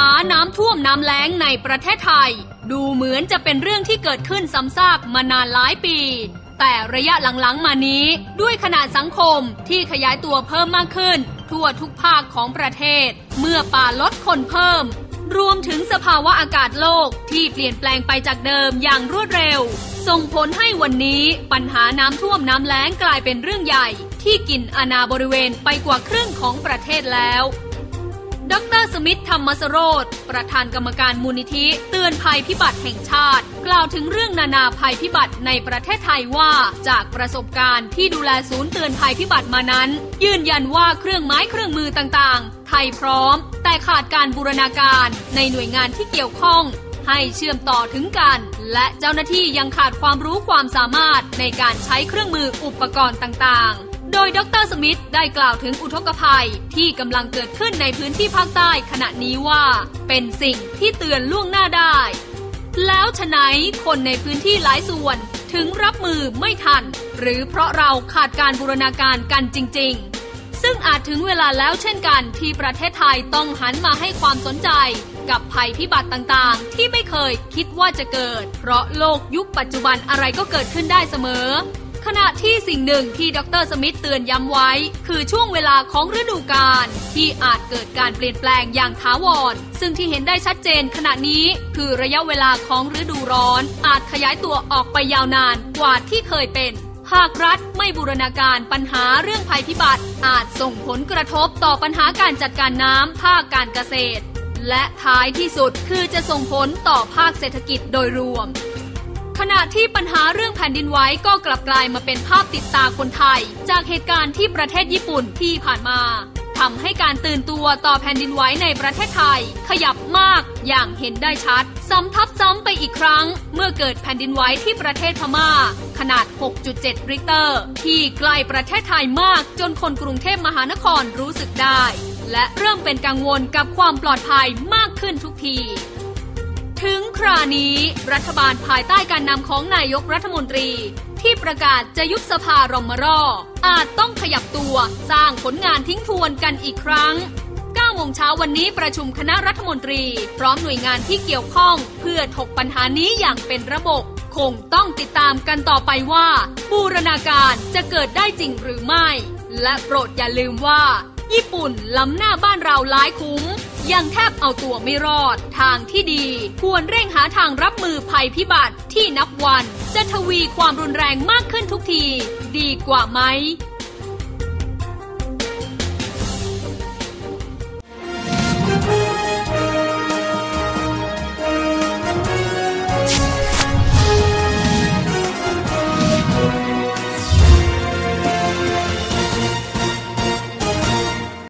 ปัญหาน้ำท่วมน้ำแล้งในประเทศไทย ดูเหมือนจะเป็นเรื่องที่เกิดขึ้นซ้ำซากมานานหลายปี แต่ระยะหลังๆมานี้ ด้วยขนาดสังคมที่ขยายตัวเพิ่มมากขึ้น ทั่วทุกภาคของประเทศ เมื่อป่าลดคนเพิ่ม รวมถึงสภาวะอากาศโลกที่เปลี่ยนแปลงไปจากเดิมอย่างรวดเร็ว ส่งผลให้วันนี้ปัญหาน้ำท่วมน้ำแล้งกลายเป็นเรื่องใหญ่ ที่กินอาณาบริเวณไปกว่าครึ่งของประเทศแล้ว ดรสมิทธธรรมสโรธประธานกรรมการมูลนิธิ เตือนภัยพิบัติแห่งชาติ กล่าวถึงเรื่องนานาภัยพิบัติในประเทศไทยว่าจากประสบการณ์ที่ดูแลศูนย์เตือนภัยพิบัติมานั้น ยืนยันว่าเครื่องไม้เครื่องมือต่างๆ ไทยพร้อม แต่ขาดการบูรณาการในหน่วยงานที่เกี่ยวข้องให้เชื่อมต่อถึงกัน และเจ้าหน้าที่ยังขาดความรู้ความสามารถในการใช้เครื่องมืออุปกรณ์ต่างๆ โดยดรสมิธได้กล่าวถึงอุทกภัยที่กำลังเกิดขึ้นในพื้นที่ภาคใต้ขณะนี้ว่า เป็นสิ่งที่เตือนล่วงหน้าได้ แล้วฉะไหนคนในพื้นที่หลายส่วนถึงรับมือไม่ทัน หรือเพราะเราขาดการบูรณาการกันจริง ๆ ซึ่งอาจถึงเวลาแล้วเช่นกันที่ประเทศไทยต้องหันมาให้ความสนใจ กับภัยพิบัติต่างๆ ที่ไม่เคยคิดว่าจะเกิด เพราะโลกยุคปัจจุบันอะไรก็เกิดขึ้นได้เสมอ ขณะที่สิ่งหนึ่งที่ดรสมิธเตือนย้ำไว้ คือช่วงเวลาของฤดูกาลที่อาจเกิดการเปลี่ยนแปลงอย่างถาวร ซึ่งที่เห็นได้ชัดเจนขณะนี้ คือระยะเวลาของฤดูร้อน อาจขยายตัวออกไปยาวนานกว่าที่เคยเป็นหากรัฐไม่บูรณาการปัญหาเรื่องภัยพิบัติ อาจส่งผลกระทบต่อปัญหาการจัดการน้ำภาคการเกษตร และท้ายที่สุดคือจะส่งผลต่อภาคเศรษฐกิจโดยรวม ขณะที่ปัญหาเรื่องแผ่นดินไหวก็กลับกลายมาเป็นภาพติดตาคนไทย จากเหตุการณ์ที่ประเทศญี่ปุ่นที่ผ่านมาทำให้การตื่นตัวต่อแผ่นดินไหวในประเทศไทย ขยับมากอย่างเห็นได้ชัด ซ้ำทับซ้ำไปอีกครั้ง เมื่อเกิดแผ่นดินไหวที่ประเทศพม่า ขนาด 6.7 ริกเตอร์ ที่ใกล้ประเทศไทยมากจนคนกรุงเทพมหานครรู้สึกได้ และเริ่มเป็นกังวลกับความปลอดภัยมากขึ้นทุกที ถึงครานี้รัฐบาลภายใต้การนำของนายกรัฐมนตรี ที่ประกาศจะยุบสภารมรออาจต้องขยับตัวสร้างผลงานทิ้งทวนกันอีกครั้ง9โมงเช้าวันนี้ประชุมคณะรัฐมนตรี พร้อมหน่วยงานที่เกี่ยวข้อง เพื่อถกปัญหานี้อย่างเป็นระบบ คงต้องติดตามกันต่อไปว่า บูรณาการจะเกิดได้จริงหรือไม่ และโปรดอย่าลืมว่า ญี่ปุ่นล้ำหน้าบ้านเราหลายคุ้ม ยังแทบเอาตัวไม่รอด ทางที่ดี ควรเร่งหาทางรับมือภัยพิบัติที่นับวัน จะทวีความรุนแรงมากขึ้นทุกที ดีกว่าไหม